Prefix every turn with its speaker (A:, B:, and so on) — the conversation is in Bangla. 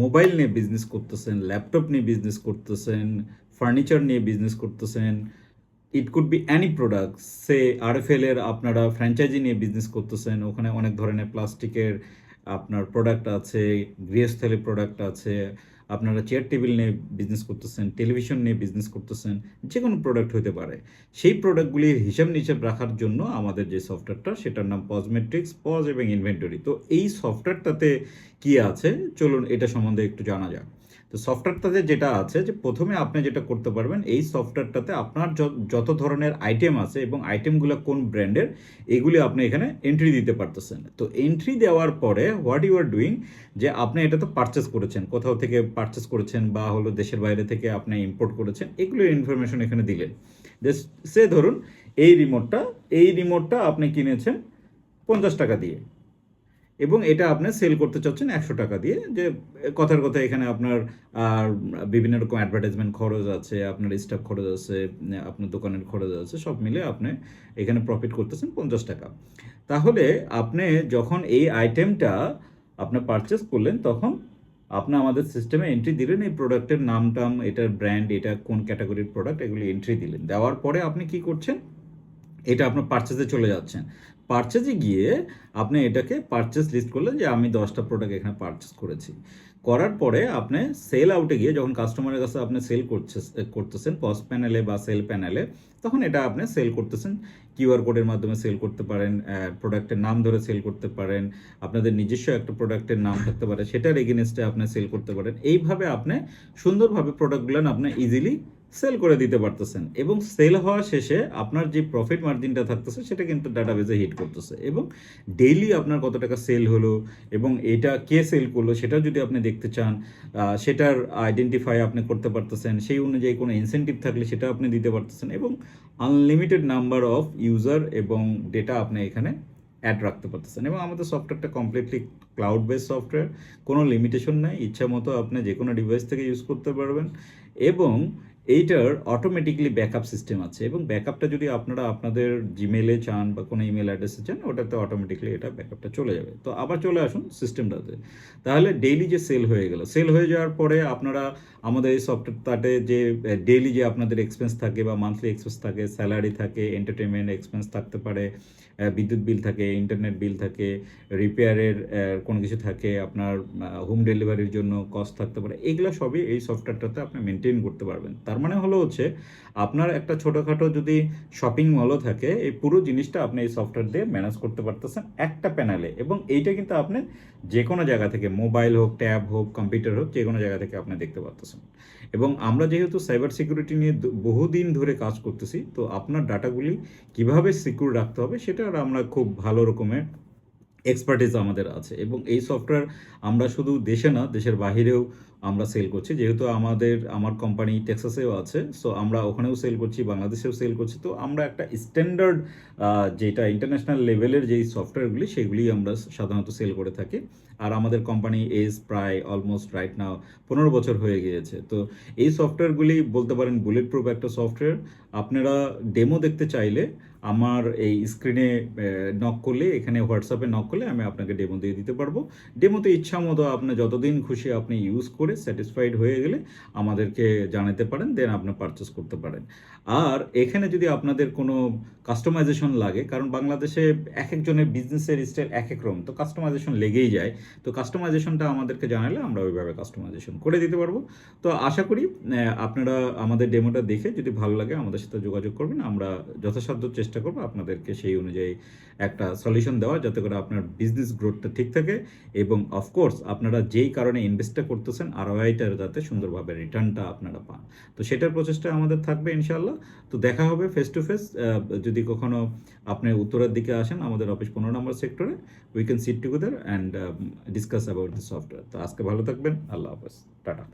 A: মোবাইল নিয়ে বিজনেস করতেছেন ল্যাপটপ নিয়ে বিজনেস করতেছেন ফার্নিচার নিয়ে বিজনেস করতেছেন it could be any product say RFL এর আপনারা ফ্র্যাঞ্চাইজি নিয়ে বিজনেস করতেছেন, ওখানে অনেক ধরনের প্লাস্টিকের আপনার প্রোডাক্ট আছে, গৃহস্থলী প্রোডাক্ট আছে আপনারা চেয়ার টেবিল নিয়ে বিজনেস করতেছেন টেলিভিশন নিয়ে বিজনেস করতেছেন যে কোনো প্রোডাক্ট হতে পারে। সেই প্রোডাক্টগুলির হিসাব নিসাব রাখার জন্য আমাদের যে সফটওয়্যারটা সেটার নাম পজমেট্রিক্স পজ এবং ইনভেন্টরি তো এই সফটওয়্যারটাতে কি আছে? চলুন এটা সম্বন্ধে একটু জানা যাক। তো সফটওয়্যারটাতে যেটা আছে যে প্রথমে আপনি যেটা করতে পারবেন, এই সফটওয়্যারটাতে আপনার যত ধরনের আইটেম আছে এবং আইটেমগুলো কোন ব্র্যান্ডের এগুলি আপনি এখানে এন্ট্রি দিতে পারতেছেন। তো এন্ট্রি দেওয়ার পরে হোয়াট ইউ আর ডুইং যে আপনি এটা তো পারচেস করেছেন, কোথাও থেকে পারচেস করেছেন বা হলো দেশের বাইরে থেকে আপনি ইম্পোর্ট করেছেন এগুলোর ইনফরমেশন এখানে দিলেন। সে ধরুন এই রিমোটটা এই রিমোটটা আপনি কিনেছেন পঞ্চাশ টাকা দিয়ে। এবং এটা আপনি সেল করতে চাচ্ছেন একশো টাকা দিয়ে, যে কথার কথা এখানে আপনার বিভিন্ন রকম অ্যাডভার্টাইজমেন্ট খরচ আছে, আপনার স্টাফ খরচ আছে, আপনার দোকানের খরচ আছে, সব মিলে আপনি এখানে প্রফিট করতেছেন পঞ্চাশ টাকা। তাহলে আপনি যখন এই আইটেমটা আপনি পারচেস করলেন, তখন আপনি আমাদের সিস্টেমে এন্ট্রি দিলেন, এই প্রোডাক্টের নাম টাম এটার ব্র্যান্ড এটা কোন ক্যাটাগরির প্রোডাক্ট এগুলি এন্ট্রি দিলেন। দেওয়ার পরে আপনি কি করছেন? এটা আপনার পারচেজে চলে যাচ্ছেন। পারচেজে গিয়ে আপনি এটাকে পারচেস লিস্ট করলেন যে আমি দশটা প্রোডাক্ট এখানে পারচেস করেছি। করার পরে আপনি সেল আউটে গিয়ে যখন কাস্টমারের কাছে আপনি সেল করছে করতেছেন পজ প্যানেলে বা সেল প্যানেলে তখন এটা আপনি সেল করতেছেন। কিউআর কোডের মাধ্যমে সেল করতে পারেন প্রোডাক্টের নাম ধরে সেল করতে পারেন, আপনাদের নিজস্ব একটা প্রোডাক্টের নাম থাকতে পারে, সেটার এগেনস্টে আপনি সেল করতে পারেন। এইভাবে আপনি সুন্দরভাবে প্রোডাক্টগুলো আপনি ইজিলি সেল করে দিতে পারতেছেন। এবং সেল হওয়া শেষে আপনার যে প্রফিট মার্জিনটা থাকতেছে, সেটা কিন্তু ডাটাবেজে হিট করতেছে। এবং ডেইলি আপনার কত টাকা সেল হলো এবং এটা কে সেল করল সেটা যদি আপনি দেখতে চান সেটার আইডেন্টিফাই আপনি করতে পারতেছেন, সেই অনুযায়ী কোনো ইনসেন্টিভ থাকলে সেটা আপনি দিতে পারতেছেন এবং আনলিমিটেড নাম্বার অফ ইউজার এবং ডেটা আপনি এখানে অ্যাড রাখতে পারতেছেন। এবং আমাদের সফটওয়্যারটা কমপ্লিটলি ক্লাউড বেস সফটওয়্যার কোনো লিমিটেশন নেই। ইচ্ছা মতো আপনি যে কোনো ডিভাইস থেকে ইউজ করতে পারবেন। এবং এইটার অটোমেটিকলি ব্যাকআপ সিস্টেম আছে এবং ব্যাকআপটা যদি আপনারা আপনাদের জিমেলে চান বা কোনো ইমেল অ্যাড্রেসে চান, ওটাতে অটোমেটিকলি এটা ব্যাকআপটা চলে যাবে। তো আবার চলে আসুন সিস্টেমটাতে তাহলে ডেইলি যে সেল হয়ে গেল সেল হয়ে যাওয়ার পরে আপনারা আমাদের এই সফটওয়্যারটাতে যে ডেইলি যে আপনাদের এক্সপেন্স থাকে বা মান্থলি এক্সপেন্স থাকে স্যালারি থাকে এন্টারটেনমেন্ট এক্সপেন্স থাকতে পারে বিদ্যুৎ বিল থাকে ইন্টারনেট বিল থাকে রিপেয়ারের কোনো কিছু থাকে, আপনার হোম ডেলিভারির জন্য কস্ট থাকতে পারে, এগুলো সবই এই সফটওয়্যারটাতে আপনি মেনটেন করতে পারবেন। তার মানে হলো হচ্ছে আপনার একটা ছোটোখাটো যদি শপিং মলও থাকে, এই পুরো জিনিসটা আপনি এই সফটওয়্যার দিয়ে ম্যানেজ করতে পারতেছেন একটা প্যানেলে এবং এইটা কিন্তু আপনি যে কোনো জায়গা থেকে মোবাইল হোক ট্যাব হোক কম্পিউটার হোক যে কোনো জায়গা থেকে আপনি দেখতে পারতেছেন। এবং আমরা যেহেতু সাইবার সিকিউরিটি নিয়ে বহুদিন ধরে কাজ করতেছি, তো আপনার ডাটাগুলি কীভাবে সিকিউর রাখতে হবে সেটা আমরা খুব ভালো রকমের এক্সপার্টিস আমাদের আছে। এবং এই সফটওয়্যার আমরা শুধু দেশে না, দেশের বাহিরেও আমরা সেল করছি। যেহেতু আমাদের, আমার কোম্পানি টেক্সাসেও আছে সো আমরা ওখানেও সেল করছি, বাংলাদেশেও সেল করছি। তো আমরা একটা স্ট্যান্ডার্ড যেটা ইন্টারন্যাশনাল লেভেলের যেই সফটওয়্যারগুলি সেগুলি আমরা সাধারণত সেল করে থাকি। আর আমাদের কোম্পানি এজ প্রায় অলমোস্ট রাইট নাও পনেরো বছর হয়ে গিয়েছে। তো এই সফটওয়্যারগুলি বলতে পারেন বুলেট প্রুফ একটা সফটওয়্যার আপনারা ডেমো দেখতে চাইলে আমার এই স্ক্রিনে নক করলে, এখানে হোয়াটসঅ্যাপে নক করলে আমি আপনাকে ডেমো দিয়ে দিতে পারব। ডেমোতে ইচ্ছা মতো আপনি যতদিন খুশি আপনি ইউজ করে স্যাটিসফাইড হয়ে গেলে আমাদেরকে জানাতে পারেন দেন আপনি পারচেস করতে পারেন। আর এখানে যদি আপনাদের কোনো কাস্টমাইজেশন লাগে, কারণ বাংলাদেশে এক একজনের বিজনেসের স্টাইল এক এক রকম, তো কাস্টমাইজেশন লেগেই যায়। তো কাস্টমাইজেশনটা আমাদেরকে জানালে আমরা ওইভাবে কাস্টমাইজেশন করে দিতে পারব। তো আশা করি আপনারা আমাদের ডেমোটা দেখে যদি ভালো লাগে, আমাদের সাথে যোগাযোগ করবেন, আমরা যথাসাধ্য চেষ্টা করব আপনাদেরকে সেই অনুযায়ী একটা সলিউশন দেওয়া যাতে করে আপনার বিজনেস গ্রোথটা ঠিক থাকে। এবং অফকোর্স আপনারা যেই কারণে ইনভেস্টটা করতেছেন আর ওয়াইটার যাতে সুন্দরভাবে রিটার্নটা আপনারা পান। তো সেটার প্রচেষ্টা আমাদের থাকবে ইনশাল্লাহ তো দেখা হবে ফেস টু ফেস যদি কখনো আপনি উত্তরের দিকে আসেন আমাদের অফিস পনেরো নম্বর সেক্টরে we can sit together and discuss about the software তো আজকে ভালো থাকবেন, আল্লাহ হাফেজ, টাটা।